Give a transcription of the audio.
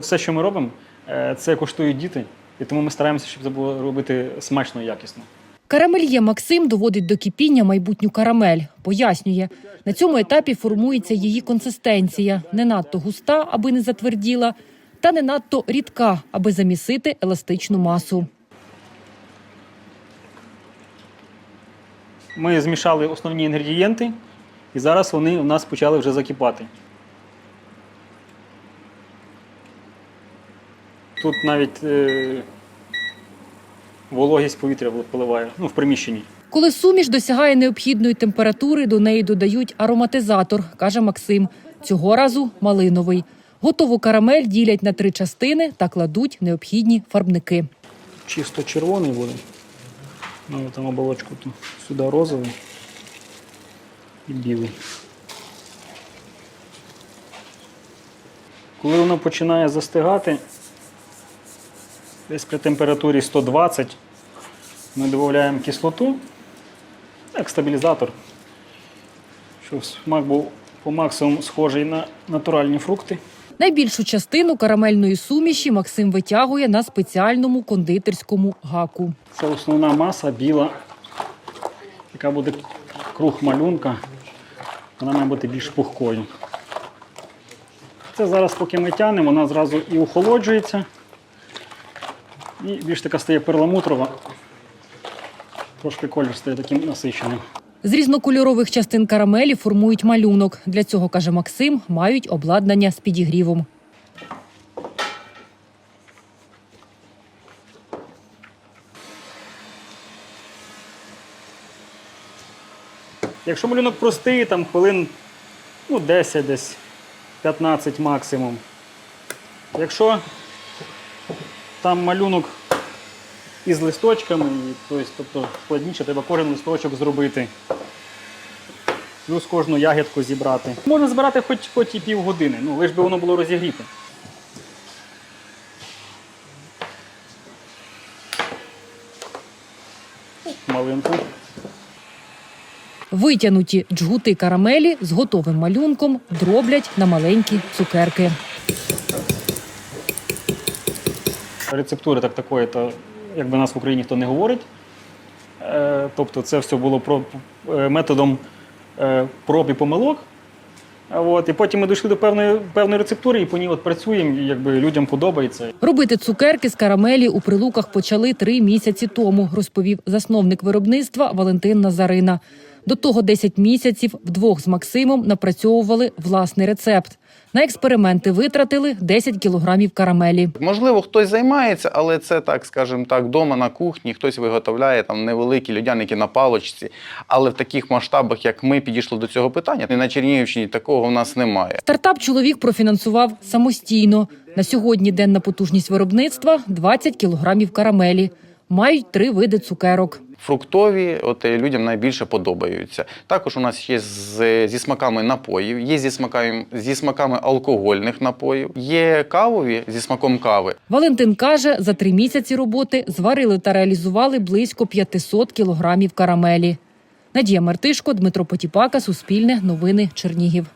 Все, що ми робимо, е, це коштують діти, і тому ми стараємося, щоб це було робити смачно і якісно. Карамельє Максим доводить до кипіння майбутню карамель. Пояснює, на цьому етапі формується її консистенція. Не надто густа, аби не затверділа, та не надто рідка, аби замісити еластичну масу. Ми змішали основні інгредієнти, і зараз вони у нас почали вже закипати. Тут навіть е, вологість повітря впливає ну, в приміщенні. Коли суміш досягає необхідної температури, до неї додають ароматизатор, каже Максим. Цього разу малиновий. Готову карамель ділять на три частини та кладуть необхідні фарбники. Чисто червоний буде. Ну, там оболочку тут сюди розовий і білий. Коли воно починає застигати, десь при температурі 120 ми додаємо кислоту, як стабілізатор, щоб смак був по максимуму схожий на натуральні фрукти. Найбільшу частину карамельної суміші Максим витягує на спеціальному кондитерському гаку. Це основна маса біла, яка буде круг малюнка. Вона має бути більш пухкою. Це зараз, поки ми тянемо, вона зразу і охолоджується. І більш така стає перламутрова. Трошки колір стає таким насиченим. З різнокольорових частин карамелі формують малюнок. Для цього, каже Максим, мають обладнання з підігрівом. Якщо малюнок простий, там хвилин ну, 10 десь, 15 максимум. Якщо там малюнок із листочками, і, тобто, складніше, треба кожен листочок зробити. Плюс кожну ягідку зібрати. Можна збирати хоч, хоч і півгодини, ну лиш би воно було розігріте. Малинку. Витягнуті джгути карамелі з готовим малюнком дроблять на маленькі цукерки. Рецептури так такої, то якби нас в Україні ніхто не говорить. Е, Тобто це все було про, е, методом е, проб і помилок. От, і потім ми дійшли до певної, певної рецептури і по ній от працюємо, і якби людям подобається. Робити цукерки з карамелі у прилуках почали три місяці тому, розповів засновник виробництва Валентин Назарина. До того 10 місяців вдвох з Максимом напрацьовували власний рецепт. На експерименти витратили 10 кілограмів карамелі. Можливо, хтось займається, але це так, скажімо так, вдома на кухні, хтось виготовляє там невеликі людяники на палочці. Але в таких масштабах, як ми підійшли до цього питання, і на Чернігівщині такого в нас немає. Стартап чоловік профінансував самостійно. На сьогодні денна потужність виробництва 20 кілограмів карамелі. Мають три види цукерок. Фруктові от е, людям найбільше подобаються. Також у нас є з, зі смаками напоїв, є зі смаками, зі смаками алкогольних напоїв, є кавові зі смаком кави. Валентин каже, за три місяці роботи зварили та реалізували близько 500 кілограмів карамелі. Надія Мартишко, Дмитро Потіпака, Суспільне, Новини Чернігів.